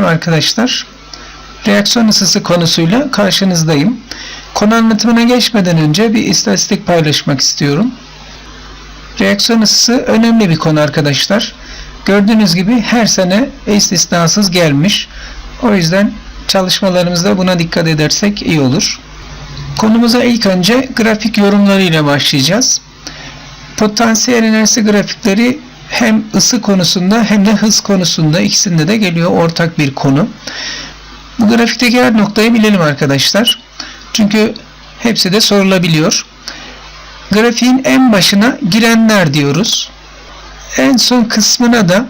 Merhaba arkadaşlar. Reaksiyon ısısı konusuyla karşınızdayım. Konu anlatımına geçmeden önce bir istatistik paylaşmak istiyorum. Reaksiyon ısısı önemli bir konu arkadaşlar. Gördüğünüz gibi her sene istisnasız gelmiş. O yüzden çalışmalarımızda buna dikkat edersek iyi olur. Konumuza ilk önce grafik yorumlarıyla başlayacağız. Potansiyel enerjisi grafikleri hem ısı konusunda hem de hız konusunda ikisinde de geliyor ortak bir konu. Bu grafikteki her noktayı bilelim arkadaşlar. Çünkü hepsi de sorulabiliyor. Grafiğin en başına girenler diyoruz. En son kısmına da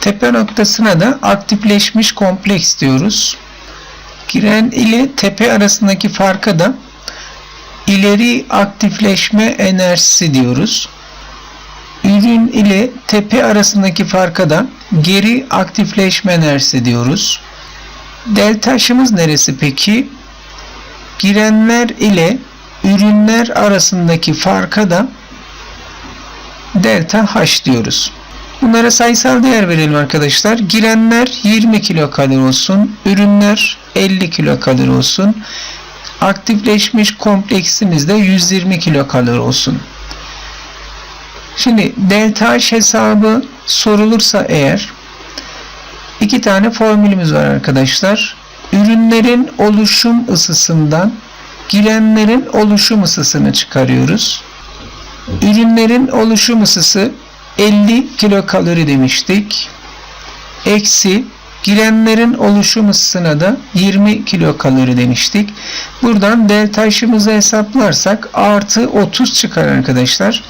tepe noktasına da aktifleşmiş kompleks diyoruz. Giren ile tepe arasındaki farka da ileri aktifleşme enerjisi diyoruz. Ürün ile tepe arasındaki farka da geri aktifleşme enerjisi diyoruz. Delta aşımız neresi peki? Girenler ile ürünler arasındaki farka da delta H diyoruz. Bunlara sayısal değer verelim arkadaşlar. Girenler 20 kilokalori olsun. Ürünler 50 kilokalori olsun. Aktifleşmiş kompleksimiz de 120 kilokalori olsun. Şimdi delta H hesabı sorulursa eğer iki tane formülümüz var arkadaşlar. Ürünlerin oluşum ısısından girenlerin oluşum ısısını çıkarıyoruz. Ürünlerin oluşum ısısı 50 kilokalori demiştik. Eksi girenlerin oluşum ısısına da 20 kilokalori demiştik. Buradan delta H'ımızı hesaplarsak artı 30 çıkar arkadaşlar.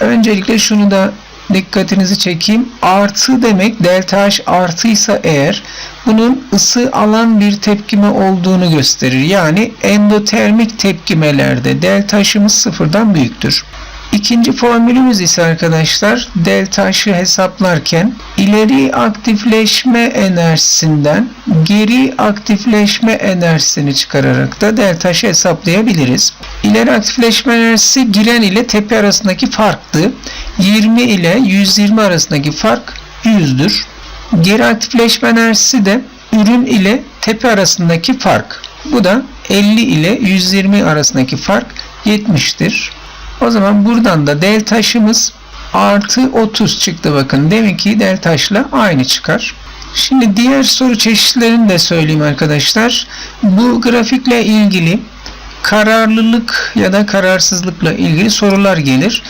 Öncelikle şunu da dikkatinizi çekeyim. Artı demek delta H artıysa eğer bunun ısı alan bir tepkime olduğunu gösterir. Yani endotermik tepkimelerde delta H'ımız sıfırdan büyüktür. İkinci formülümüz ise arkadaşlar delta H'ı hesaplarken ileri aktifleşme enerjisinden geri aktifleşme enerjisini çıkararak da delta H'ı hesaplayabiliriz. İleri aktifleşme enerjisi giren ile tepe arasındaki farktı. 20 ile 120 arasındaki fark 100'dür. Geri aktifleşme enerjisi de ürün ile tepe arasındaki fark. Bu da 50 ile 120 arasındaki fark 70'tir. O zaman buradan da del taşımız artı 30 çıktı bakın. Demek ki del taşla aynı çıkar. Şimdi diğer soru çeşitlerini de söyleyeyim arkadaşlar. Bu grafikle ilgili kararlılık ya da kararsızlıkla ilgili sorular gelir.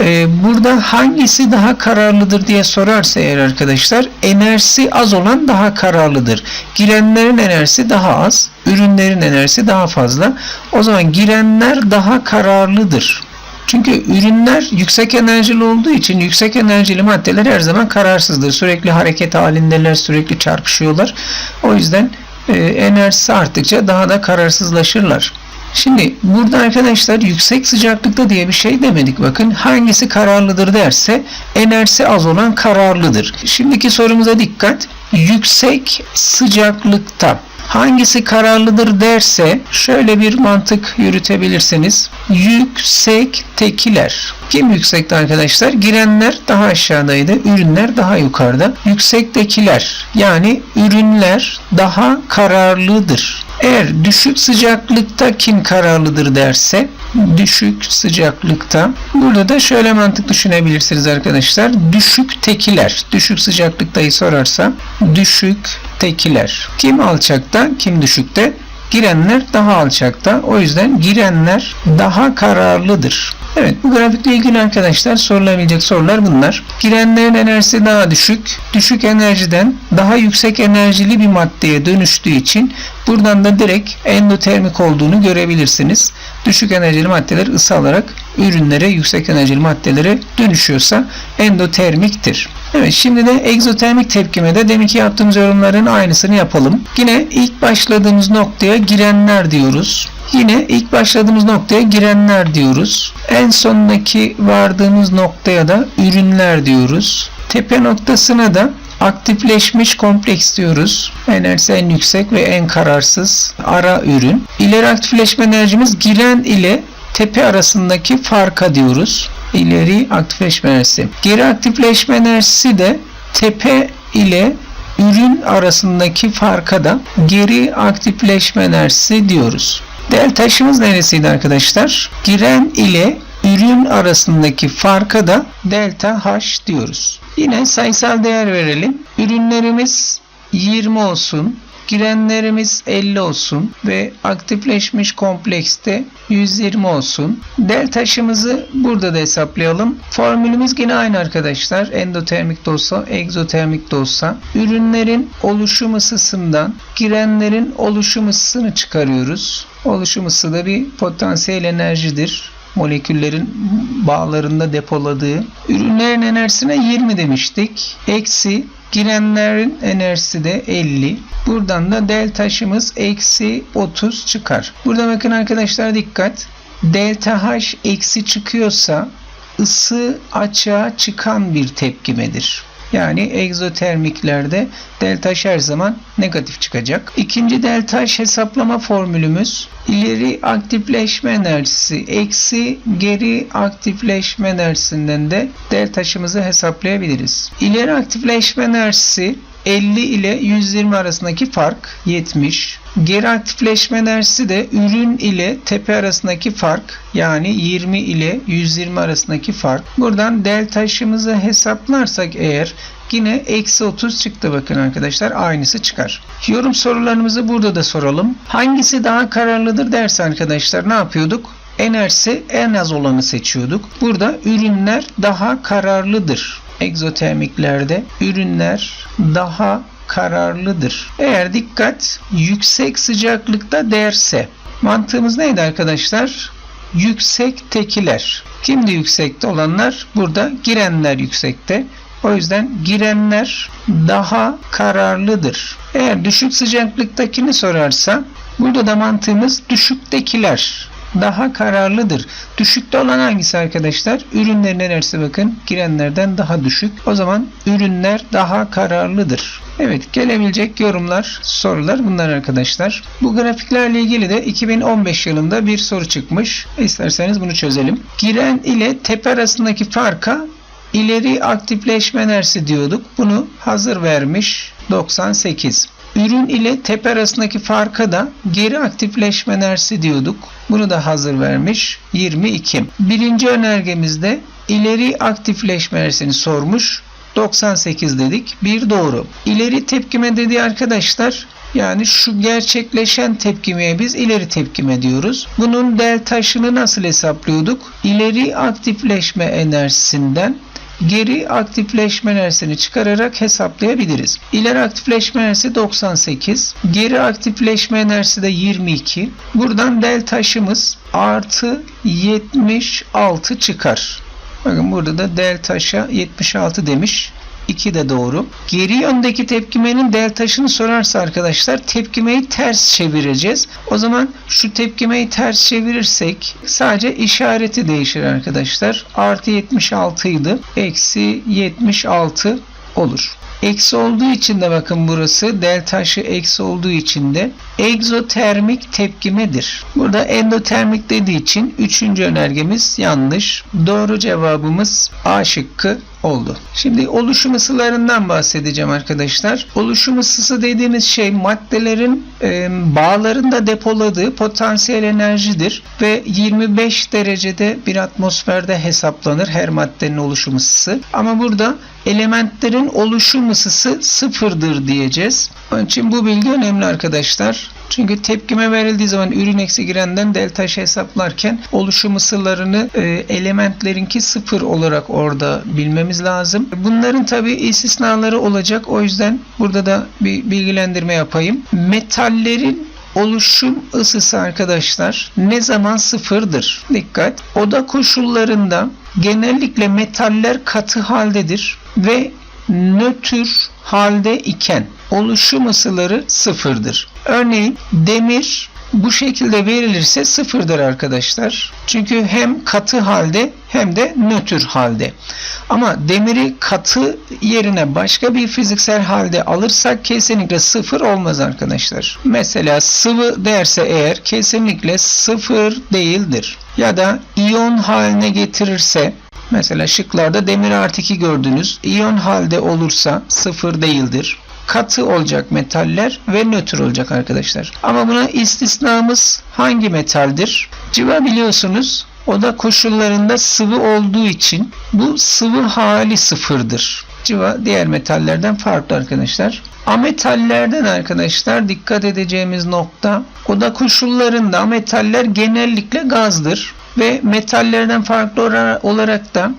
Ee, burada hangisi daha kararlıdır diye sorarsa eğer arkadaşlar enerjisi az olan daha kararlıdır. Girenlerin enerjisi daha az, ürünlerin enerjisi daha fazla. O zaman girenler daha kararlıdır. Çünkü ürünler yüksek enerjili olduğu için yüksek enerjili maddeler her zaman kararsızdır. Sürekli hareket halindeler, sürekli çarpışıyorlar. O yüzden e, enerjisi arttıkça daha da kararsızlaşırlar. Şimdi burada arkadaşlar yüksek sıcaklıkta diye bir şey demedik. Bakın hangisi kararlıdır derse enerjisi az olan kararlıdır. Şimdiki sorumuza dikkat. Yüksek sıcaklıkta hangisi kararlıdır derse şöyle bir mantık yürütebilirsiniz. Yüksek tekiler. Kim yüksekte arkadaşlar? Girenler daha aşağıdaydı. Ürünler daha yukarıda. Yüksektekiler yani ürünler daha kararlıdır. Eğer düşük sıcaklıkta kim kararlıdır derse düşük sıcaklıkta burada da şöyle mantık düşünebilirsiniz arkadaşlar. Düşük tekiler. Düşük sıcaklıktayı sorarsa düşük tekiler. Kim alçakta kim düşükte? Girenler daha alçakta. O yüzden girenler daha kararlıdır. Evet bu grafikle ilgili arkadaşlar sorulabilecek sorular bunlar. Girenlerin enerjisi daha düşük. Düşük enerjiden daha yüksek enerjili bir maddeye dönüştüğü için buradan da direkt endotermik olduğunu görebilirsiniz. Düşük enerjili maddeler ısı alarak ürünlere yüksek enerjili maddelere dönüşüyorsa endotermiktir. Evet şimdi de egzotermik tepkimede deminki yaptığımız yorumların aynısını yapalım. Yine ilk başladığımız noktaya girenler diyoruz. Yine ilk başladığımız noktaya girenler diyoruz. En sondaki vardığımız noktaya da ürünler diyoruz. Tepe noktasına da aktifleşmiş kompleks diyoruz. Enerjisi en yüksek ve en kararsız ara ürün. İleri aktifleşme enerjimiz giren ile tepe arasındaki farka diyoruz. İleri aktifleşme enerjisi. Geri aktifleşme enerjisi de tepe ile ürün arasındaki farka da geri aktifleşme enerjisi diyoruz. Del taşımız neresiydi arkadaşlar? Giren ile ürün arasındaki farka da delta H diyoruz. Yine sayısal değer verelim. Ürünlerimiz 20 olsun. Girenlerimiz 50 olsun ve aktifleşmiş komplekste 120 olsun. Del taşımızı burada da hesaplayalım. Formülümüz yine aynı arkadaşlar. Endotermik de olsa, egzotermik de olsa. Ürünlerin oluşum ısısından girenlerin oluşum ısısını çıkarıyoruz. Oluşum ısı da bir potansiyel enerjidir moleküllerin bağlarında depoladığı. Ürünlerin enerjisine 20 demiştik. Eksi girenlerin enerjisi de 50. Buradan da del taşımız eksi 30 çıkar. Burada bakın arkadaşlar dikkat. Delta H eksi çıkıyorsa ısı açığa çıkan bir tepkimedir. Yani egzotermiklerde delta H her zaman negatif çıkacak. İkinci delta H hesaplama formülümüz ileri aktifleşme enerjisi eksi geri aktifleşme enerjisinden de delta H'ımızı hesaplayabiliriz. İleri aktifleşme enerjisi 50 ile 120 arasındaki fark 70. Geri aktifleşme enerjisi de ürün ile tepe arasındaki fark yani 20 ile 120 arasındaki fark. Buradan del taşımızı hesaplarsak eğer yine eksi 30 çıktı bakın arkadaşlar aynısı çıkar. Yorum sorularımızı burada da soralım. Hangisi daha kararlıdır derse arkadaşlar ne yapıyorduk? enerjisi en az olanı seçiyorduk. Burada ürünler daha kararlıdır. Egzotermiklerde ürünler daha kararlıdır. Eğer dikkat yüksek sıcaklıkta derse mantığımız neydi arkadaşlar? Yüksek tekiler. Kimdi yüksekte olanlar? Burada girenler yüksekte. O yüzden girenler daha kararlıdır. Eğer düşük sıcaklıktakini sorarsa burada da mantığımız düşüktekiler daha kararlıdır. Düşükte olan hangisi arkadaşlar? Ürünlerin enerjisi bakın girenlerden daha düşük. O zaman ürünler daha kararlıdır. Evet gelebilecek yorumlar, sorular bunlar arkadaşlar. Bu grafiklerle ilgili de 2015 yılında bir soru çıkmış. İsterseniz bunu çözelim. Giren ile tepe arasındaki farka ileri aktifleşme enerjisi diyorduk. Bunu hazır vermiş 98. Ürün ile tepe arasındaki farka da geri aktifleşme enerjisi diyorduk. Bunu da hazır vermiş 22. Birinci önergemizde ileri aktifleşme enerjisini sormuş. 98 dedik. Bir doğru. İleri tepkime dediği arkadaşlar yani şu gerçekleşen tepkimeye biz ileri tepkime diyoruz. Bunun del taşını nasıl hesaplıyorduk? İleri aktifleşme enerjisinden geri aktifleşme enerjisini çıkararak hesaplayabiliriz. İleri aktifleşme enerjisi 98, geri aktifleşme enerjisi de 22. Buradan del taşımız artı 76 çıkar. Bakın burada da del taşa 76 demiş. 2 de doğru. Geri yöndeki tepkimenin del taşını sorarsa arkadaşlar tepkimeyi ters çevireceğiz. O zaman şu tepkimeyi ters çevirirsek sadece işareti değişir arkadaşlar. Artı 76 idi. Eksi 76 olur. Eksi olduğu için de bakın burası del taşı eksi olduğu için de egzotermik tepkimedir. Burada endotermik dediği için üçüncü önergemiz yanlış. Doğru cevabımız A şıkkı oldu. Şimdi oluşum ısılarından bahsedeceğim arkadaşlar. Oluşum ısısı dediğimiz şey maddelerin e, bağlarında depoladığı potansiyel enerjidir ve 25 derecede bir atmosferde hesaplanır her maddenin oluşum ısısı. Ama burada elementlerin oluşum ısısı sıfırdır diyeceğiz. Onun için bu bilgi önemli arkadaşlar. Çünkü tepkime verildiği zaman ürün eksi girenden delta H hesaplarken oluşum ısılarını e, elementlerinki sıfır olarak orada bilmemiz lazım. Bunların tabi istisnaları olacak. O yüzden burada da bir bilgilendirme yapayım. Metallerin oluşum ısısı arkadaşlar ne zaman sıfırdır? Dikkat. Oda koşullarında genellikle metaller katı haldedir ve nötr halde iken oluşum ısıları sıfırdır. Örneğin demir bu şekilde verilirse sıfırdır arkadaşlar. Çünkü hem katı halde hem de nötr halde. Ama demiri katı yerine başka bir fiziksel halde alırsak kesinlikle sıfır olmaz arkadaşlar. Mesela sıvı derse eğer kesinlikle sıfır değildir. Ya da iyon haline getirirse Mesela şıklarda demir artı 2 gördünüz. İyon halde olursa sıfır değildir. katı olacak metaller ve nötr olacak arkadaşlar. Ama buna istisnamız hangi metaldir? Civa biliyorsunuz oda koşullarında sıvı olduğu için bu sıvı hali sıfırdır. Civa diğer metallerden farklı arkadaşlar. Ametallerden arkadaşlar dikkat edeceğimiz nokta oda koşullarında ametaller genellikle gazdır ve metallerden farklı olarak da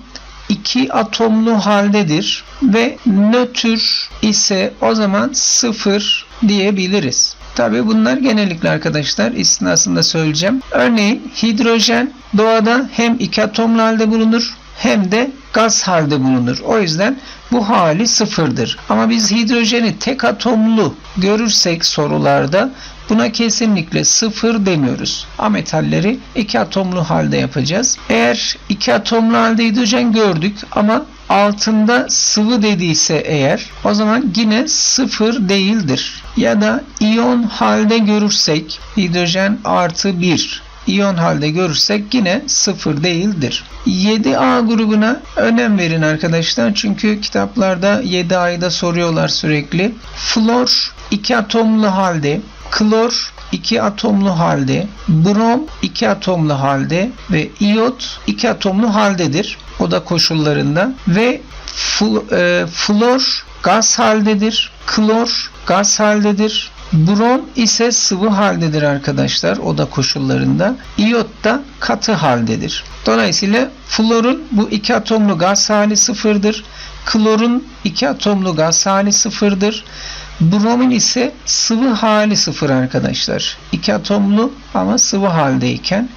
iki atomlu haldedir ve nötr ise o zaman sıfır diyebiliriz. Tabi bunlar genellikle arkadaşlar istinasında söyleyeceğim. Örneğin hidrojen doğada hem iki atomlu halde bulunur hem de gaz halde bulunur. O yüzden bu hali sıfırdır. Ama biz hidrojeni tek atomlu görürsek sorularda buna kesinlikle sıfır demiyoruz. Ametalleri iki atomlu halde yapacağız. Eğer iki atomlu halde hidrojen gördük ama altında sıvı dediyse eğer o zaman yine sıfır değildir. Ya da iyon halde görürsek hidrojen artı 1 iyon halde görürsek yine sıfır değildir. 7A grubuna önem verin arkadaşlar. Çünkü kitaplarda 7A'yı da soruyorlar sürekli. Flor iki atomlu halde, klor 2 atomlu halde, brom 2 atomlu halde ve iot 2 atomlu haldedir. O da koşullarında ve e, flor gaz haldedir. Klor gaz haldedir. Brom ise sıvı haldedir arkadaşlar oda koşullarında. İyot da katı haldedir. Dolayısıyla florun bu iki atomlu gaz hali sıfırdır. Klorun iki atomlu gaz hali sıfırdır. Bromin ise sıvı hali sıfır arkadaşlar. İki atomlu ama sıvı haldeyken.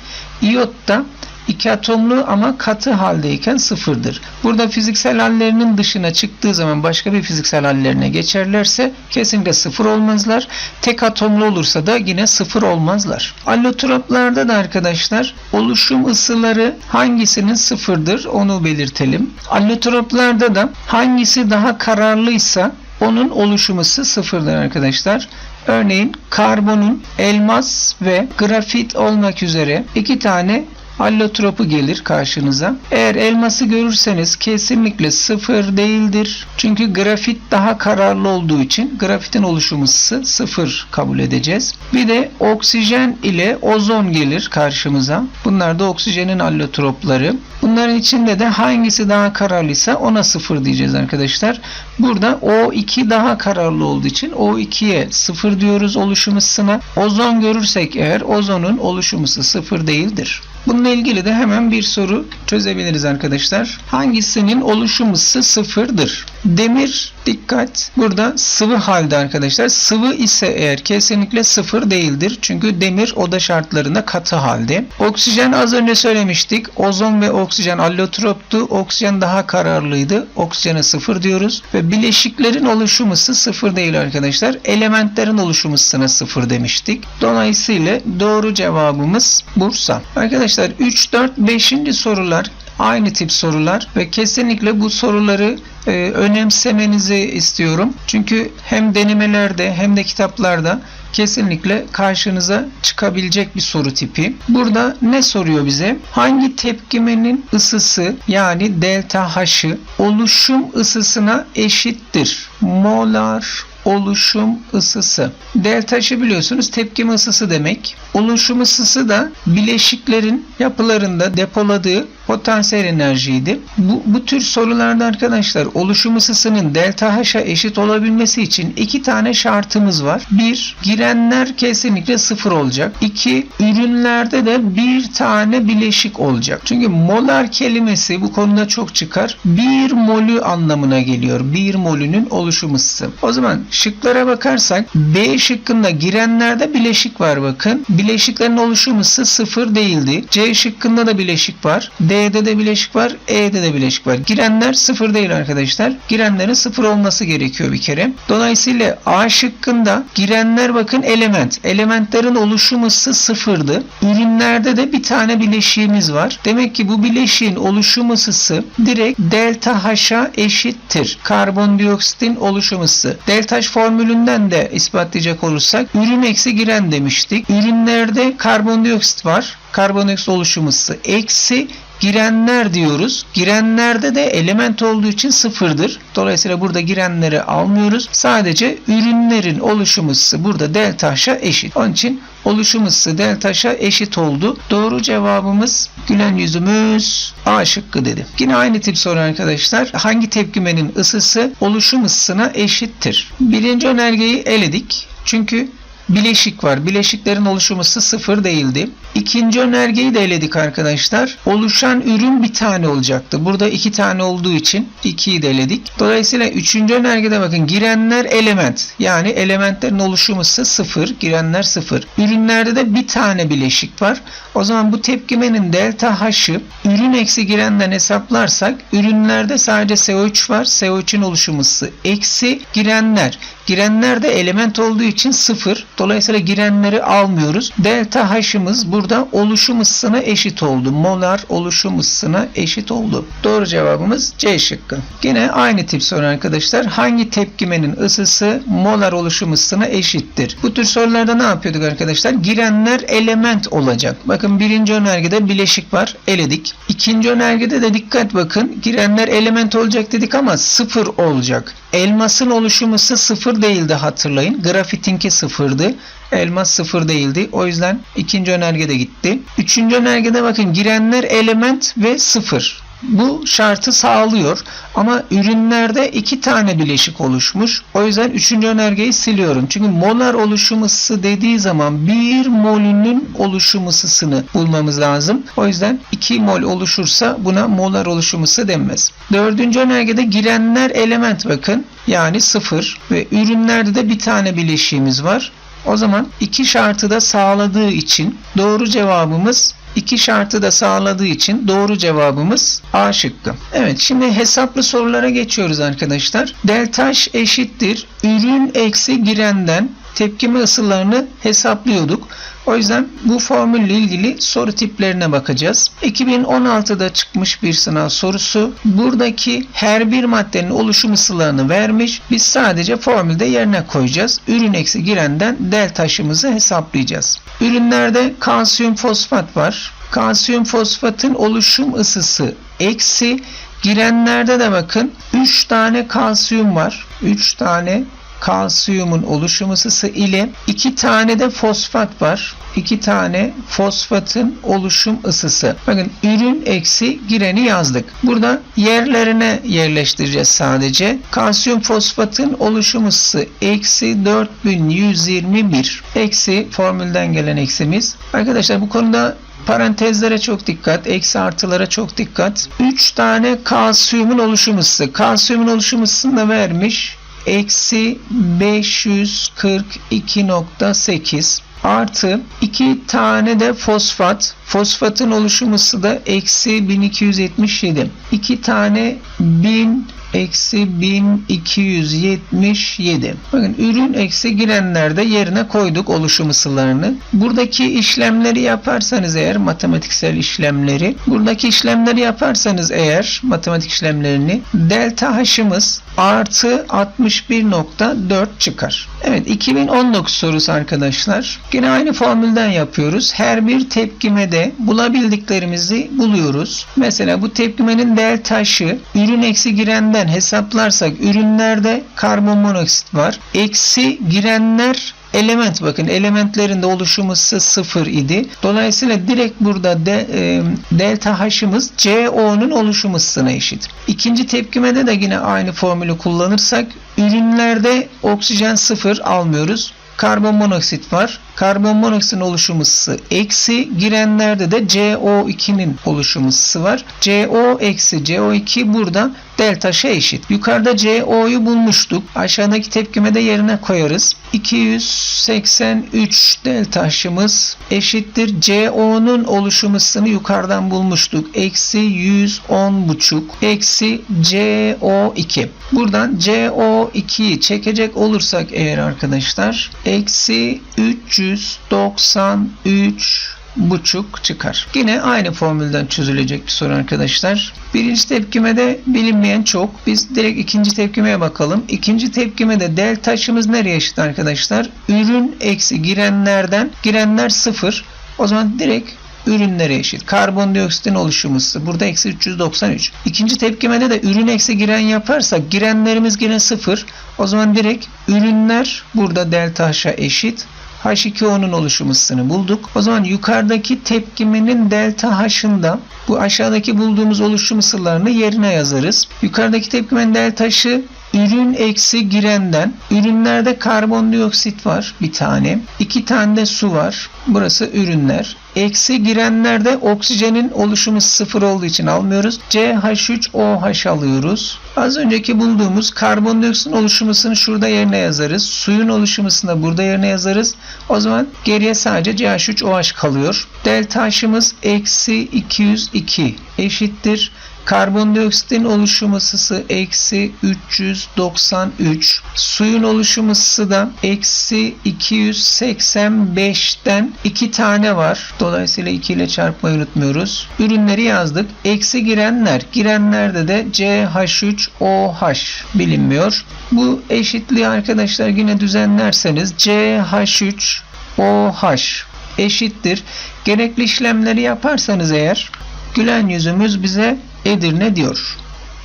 İyot da iki atomlu ama katı haldeyken sıfırdır. Burada fiziksel hallerinin dışına çıktığı zaman başka bir fiziksel hallerine geçerlerse kesinlikle sıfır olmazlar. Tek atomlu olursa da yine sıfır olmazlar. Allotroplarda da arkadaşlar oluşum ısıları hangisinin sıfırdır onu belirtelim. Allotroplarda da hangisi daha kararlıysa onun oluşum ısı sıfırdır arkadaşlar. Örneğin karbonun elmas ve grafit olmak üzere iki tane allotropu gelir karşınıza. Eğer elması görürseniz kesinlikle sıfır değildir. Çünkü grafit daha kararlı olduğu için grafitin oluşum ısısı sıfır kabul edeceğiz. Bir de oksijen ile ozon gelir karşımıza. Bunlar da oksijenin allotropları. Bunların içinde de hangisi daha kararlıysa ona sıfır diyeceğiz arkadaşlar. Burada O2 daha kararlı olduğu için O2'ye sıfır diyoruz oluşum ısısına. Ozon görürsek eğer ozonun oluşum ısı sıfır değildir. Bununla ilgili de hemen bir soru çözebiliriz arkadaşlar. Hangisinin oluşum ısı sıfırdır? Demir dikkat burada sıvı halde arkadaşlar. Sıvı ise eğer kesinlikle sıfır değildir. Çünkü demir oda şartlarında katı halde. Oksijen az önce söylemiştik. Ozon ve oksijen allotroptu. Oksijen daha kararlıydı. Oksijene sıfır diyoruz. Ve bileşiklerin oluşum ısı sıfır değil arkadaşlar. Elementlerin oluşum ısısına sıfır demiştik. Dolayısıyla doğru cevabımız Bursa. Arkadaşlar 3, 4, 5. sorular aynı tip sorular ve kesinlikle bu soruları e, önemsemenizi istiyorum. Çünkü hem denemelerde hem de kitaplarda kesinlikle karşınıza çıkabilecek bir soru tipi. Burada ne soruyor bize? Hangi tepkimenin ısısı yani delta H'ı oluşum ısısına eşittir? Molar oluşum ısısı. Deltaşı biliyorsunuz tepkime ısısı demek. Oluşum ısısı da bileşiklerin yapılarında depoladığı potansiyel enerjiydi. Bu, bu tür sorularda arkadaşlar oluşum ısısının delta H'a eşit olabilmesi için iki tane şartımız var. Bir, girenler kesinlikle sıfır olacak. İki, ürünlerde de bir tane bileşik olacak. Çünkü molar kelimesi bu konuda çok çıkar. Bir molü anlamına geliyor. Bir molünün oluşum ısısı. O zaman şıklara bakarsak B şıkkında girenlerde bileşik var bakın. Bileşiklerin oluşum ısısı sıfır değildi. C şıkkında da bileşik var. D'de de bileşik var. E'de de bileşik var. Girenler sıfır değil arkadaşlar. Girenlerin sıfır olması gerekiyor bir kere. Dolayısıyla A şıkkında girenler bakın element. Elementlerin oluşum ısısı sıfırdı. Ürünlerde de bir tane bileşiğimiz var. Demek ki bu bileşiğin oluşum ısısı direkt delta H'a eşittir. Karbondioksitin oluşum ısısı. Delta H formülünden de ispatlayacak olursak ürün eksi giren demiştik. Ürünlerde karbondioksit var karbondioksit oluşum ısısı eksi girenler diyoruz. Girenlerde de element olduğu için sıfırdır. Dolayısıyla burada girenleri almıyoruz. Sadece ürünlerin oluşum ısısı burada delta H'a eşit. Onun için oluşum ısısı delta H'a eşit oldu. Doğru cevabımız gülen yüzümüz A şıkkı dedi. Yine aynı tip soru arkadaşlar. Hangi tepkimenin ısısı oluşum ısısına eşittir? Birinci önergeyi eledik. Çünkü bileşik var. Bileşiklerin oluşum ısı sıfır değildi. İkinci önergeyi de eledik arkadaşlar. Oluşan ürün bir tane olacaktı. Burada iki tane olduğu için ikiyi de eledik. Dolayısıyla üçüncü önergede bakın girenler element. Yani elementlerin oluşum ısı sıfır. Girenler sıfır. Ürünlerde de bir tane bileşik var. O zaman bu tepkimenin delta H'ı ürün eksi girenden hesaplarsak ürünlerde sadece CO3 var. CO3'ün oluşum ısı eksi girenler. Girenler de element olduğu için sıfır. Dolayısıyla girenleri almıyoruz. Delta H'ımız burada oluşum ısısına eşit oldu. Molar oluşum ısısına eşit oldu. Doğru cevabımız C şıkkı. Yine aynı tip soru arkadaşlar. Hangi tepkimenin ısısı molar oluşum ısısına eşittir? Bu tür sorularda ne yapıyorduk arkadaşlar? Girenler element olacak. Bakın birinci önergede bileşik var. Eledik. İkinci önergede de dikkat bakın. Girenler element olacak dedik ama sıfır olacak. Elmasın oluşum ısı sıfır değildi hatırlayın. Grafitinki sıfırdı. Elmas sıfır değildi. O yüzden ikinci önergede gitti. Üçüncü önergede bakın girenler element ve sıfır. Bu şartı sağlıyor. Ama ürünlerde iki tane bileşik oluşmuş. O yüzden üçüncü önergeyi siliyorum. Çünkü molar oluşum ısısı dediği zaman bir molünün oluşum ısısını bulmamız lazım. O yüzden 2 mol oluşursa buna molar oluşum ısı denmez. Dördüncü önergede girenler element bakın. Yani sıfır ve ürünlerde de bir tane bileşiğimiz var. O zaman iki şartı da sağladığı için doğru cevabımız iki şartı da sağladığı için doğru cevabımız A şıkkı. Evet şimdi hesaplı sorulara geçiyoruz arkadaşlar. Delta H eşittir. Ürün eksi girenden tepkime ısılarını hesaplıyorduk. O yüzden bu formülle ilgili soru tiplerine bakacağız. 2016'da çıkmış bir sınav sorusu. Buradaki her bir maddenin oluşum ısılarını vermiş. Biz sadece formülde yerine koyacağız. Ürün eksi girenden del taşımızı hesaplayacağız. Ürünlerde kalsiyum fosfat var. Kalsiyum fosfatın oluşum ısısı eksi girenlerde de bakın 3 tane kalsiyum var. 3 tane kalsiyumun oluşum ısısı ile iki tane de fosfat var. İki tane fosfatın oluşum ısısı. Bakın ürün eksi gireni yazdık. Burada yerlerine yerleştireceğiz sadece. Kalsiyum fosfatın oluşum ısısı eksi 4121. Eksi formülden gelen eksimiz. Arkadaşlar bu konuda Parantezlere çok dikkat, eksi artılara çok dikkat. 3 tane kalsiyumun oluşum ısısı. Kalsiyumun oluşum ısısını da vermiş eksi 542.8 artı 2 tane de fosfat. Fosfatın oluşum ısı da eksi 1277. 2 tane 1000 eksi 1277. Bakın ürün eksi girenlerde yerine koyduk oluşum ısılarını. Buradaki işlemleri yaparsanız eğer matematiksel işlemleri buradaki işlemleri yaparsanız eğer matematik işlemlerini delta h'ımız artı 61.4 çıkar. Evet 2019 sorusu arkadaşlar. Yine aynı formülden yapıyoruz. Her bir tepkimede bulabildiklerimizi buluyoruz. Mesela bu tepkimenin delta h'ı ürün eksi girenden hesaplarsak ürünlerde karbon monoksit var. Eksi girenler element bakın elementlerin de oluşum ısı 0 idi. Dolayısıyla direkt burada de, e, delta H'ımız CO'nun oluşum ısısına eşit. İkinci tepkimede de yine aynı formülü kullanırsak ürünlerde oksijen 0 almıyoruz karbon monoksit var. Karbon monoksitin oluşum ısısı eksi girenlerde de CO2'nin oluşum ısısı var. CO eksi CO2 burada delta H eşit. Yukarıda CO'yu bulmuştuk. Aşağıdaki tepkime de yerine koyarız. 283 delta H'ımız eşittir. CO'nun oluşum ısısını yukarıdan bulmuştuk. Eksi 110 buçuk. Eksi CO2. Buradan CO2'yi çekecek olursak eğer arkadaşlar eksi 393 buçuk çıkar. Yine aynı formülden çözülecek bir soru arkadaşlar. Birinci tepkimede bilinmeyen çok. Biz direkt ikinci tepkimeye bakalım. İkinci tepkimede del taşımız nereye eşit arkadaşlar? Ürün eksi girenlerden girenler sıfır. O zaman direkt ürünlere eşit. Karbondioksitin oluşum ısısı burada eksi 393. İkinci tepkimede de ürün eksi giren yaparsak girenlerimiz yine sıfır. O zaman direkt ürünler burada delta H'a eşit. H2O'nun oluşum ısısını bulduk. O zaman yukarıdaki tepkimenin delta H'ında bu aşağıdaki bulduğumuz oluşum ısılarını yerine yazarız. Yukarıdaki tepkimenin delta H'ı ürün eksi girenden ürünlerde karbondioksit var bir tane. iki tane de su var. Burası ürünler. Eksi girenlerde oksijenin oluşumu sıfır olduğu için almıyoruz. CH3OH alıyoruz. Az önceki bulduğumuz karbondioksitin oluşumusunu şurada yerine yazarız. Suyun oluşumusunu da burada yerine yazarız. O zaman geriye sadece CH3OH kalıyor. Delta H'ımız eksi 202 eşittir. Karbondioksitin oluşum ısısı eksi 393. Suyun oluşum ısısı da eksi 285'ten 2 tane var. Dolayısıyla 2 ile çarpmayı unutmuyoruz. Ürünleri yazdık. Eksi girenler. Girenlerde de CH3OH bilinmiyor. Bu eşitliği arkadaşlar yine düzenlerseniz CH3OH eşittir. Gerekli işlemleri yaparsanız eğer gülen yüzümüz bize Edirne diyor.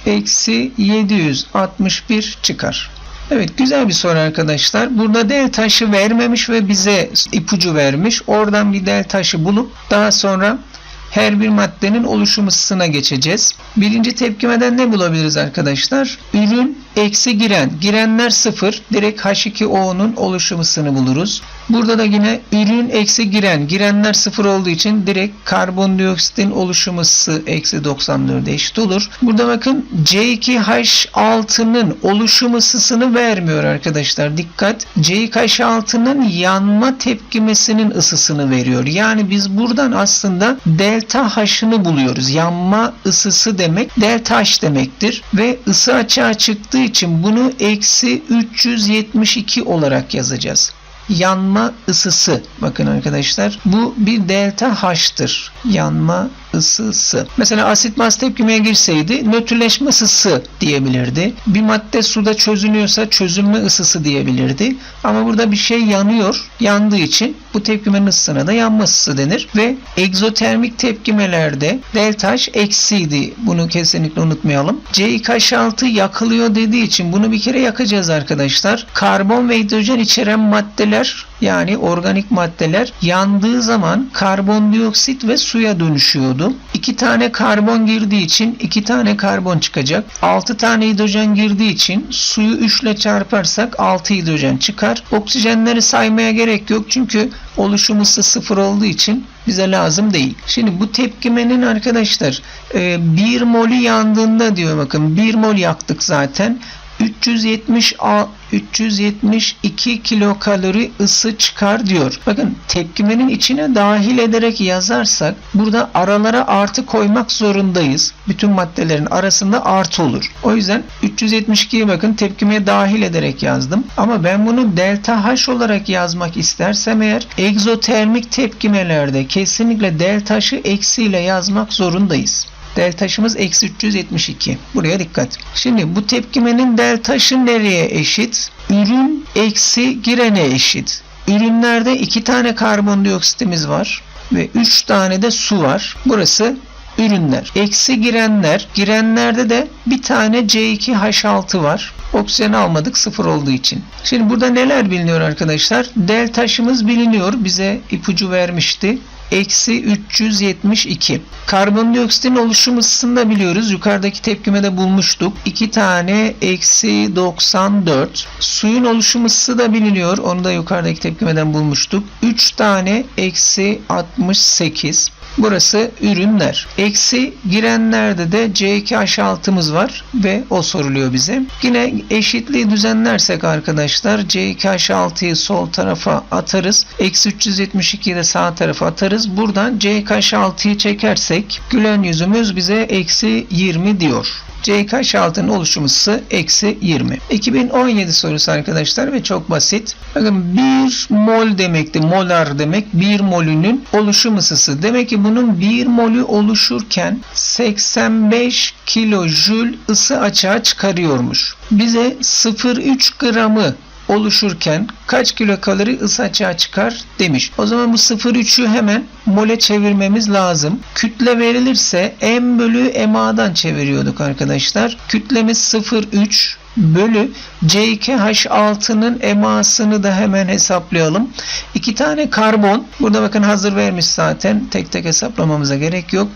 Eksi 761 çıkar. Evet güzel bir soru arkadaşlar. Burada del taşı vermemiş ve bize ipucu vermiş. Oradan bir del taşı bulup daha sonra her bir maddenin oluşum ısısına geçeceğiz. Birinci tepkimeden ne bulabiliriz arkadaşlar? Ürün eksi giren. Girenler sıfır. Direkt H2O'nun oluşum ısısını buluruz. Burada da yine ürün eksi giren. Girenler sıfır olduğu için direkt karbondioksitin oluşum ısısı eksi 94 eşit olur. Burada bakın C2H6'nın oluşum ısısını vermiyor arkadaşlar. Dikkat. C2H6'nın yanma tepkimesinin ısısını veriyor. Yani biz buradan aslında delta H'ını buluyoruz. Yanma ısısı demek delta H demektir. Ve ısı açığa çıktığı için bunu eksi 372 olarak yazacağız yanma ısısı. Bakın arkadaşlar bu bir delta H'tır. Yanma ısısı. Mesela asit baz tepkimeye girseydi nötrleşme ısısı diyebilirdi. Bir madde suda çözünüyorsa çözünme ısısı diyebilirdi. Ama burada bir şey yanıyor. Yandığı için bu tepkimenin ısısına da yanma ısısı denir. Ve egzotermik tepkimelerde delta H eksiydi. Bunu kesinlikle unutmayalım. C2H6 yakılıyor dediği için bunu bir kere yakacağız arkadaşlar. Karbon ve hidrojen içeren maddeler yani organik maddeler yandığı zaman karbondioksit ve suya dönüşüyordu. 2 tane karbon girdiği için 2 tane karbon çıkacak. 6 tane hidrojen girdiği için suyu 3 ile çarparsak 6 hidrojen çıkar. Oksijenleri saymaya gerek yok çünkü oluşum ısı sıfır olduğu için bize lazım değil. Şimdi bu tepkimenin arkadaşlar 1 molü yandığında diyor bakın 1 mol yaktık zaten. 370 372 kilokalori ısı çıkar diyor. Bakın tepkimenin içine dahil ederek yazarsak burada aralara artı koymak zorundayız. Bütün maddelerin arasında artı olur. O yüzden 372'yi bakın tepkimeye dahil ederek yazdım. Ama ben bunu delta H olarak yazmak istersem eğer egzotermik tepkimelerde kesinlikle delta H'ı eksiyle yazmak zorundayız. Del taşımız eksi 372. Buraya dikkat. Şimdi bu tepkimenin del taşı nereye eşit? Ürün eksi girene eşit. Ürünlerde iki tane karbondioksitimiz var ve üç tane de su var. Burası ürünler. Eksi girenler. Girenlerde de bir tane C2H6 var. Oksijen almadık sıfır olduğu için. Şimdi burada neler biliniyor arkadaşlar? Del taşımız biliniyor. Bize ipucu vermişti eksi 372. Karbondioksitin oluşum ısısını da biliyoruz. Yukarıdaki tepkimede bulmuştuk. 2 tane eksi 94. Suyun oluşum ısısı da biliniyor. Onu da yukarıdaki tepkimeden bulmuştuk. 3 tane eksi 68. Burası ürünler. Eksi girenlerde de C2H6'mız var ve o soruluyor bize. Yine eşitliği düzenlersek arkadaşlar C2H6'yı sol tarafa atarız. Eksi 372'yi de sağ tarafa atarız. Buradan C2H6'yı çekersek gülen yüzümüz bize eksi 20 diyor. CK6'nın oluşum ısısı eksi 20. 2017 sorusu arkadaşlar ve çok basit. Bakın 1 mol demekti. Molar demek 1 molünün oluşum ısısı. Demek ki bunun 1 molü oluşurken 85 kilojül ısı açığa çıkarıyormuş. Bize 0,3 gramı oluşurken kaç kilokalori ısı açığa çıkar demiş. O zaman bu 0,3'ü hemen mole çevirmemiz lazım. Kütle verilirse M bölü MA'dan çeviriyorduk arkadaşlar. Kütlemiz 0,3 bölü C2H6'nın emasını da hemen hesaplayalım. İki tane karbon. Burada bakın hazır vermiş zaten. Tek tek hesaplamamıza gerek yok.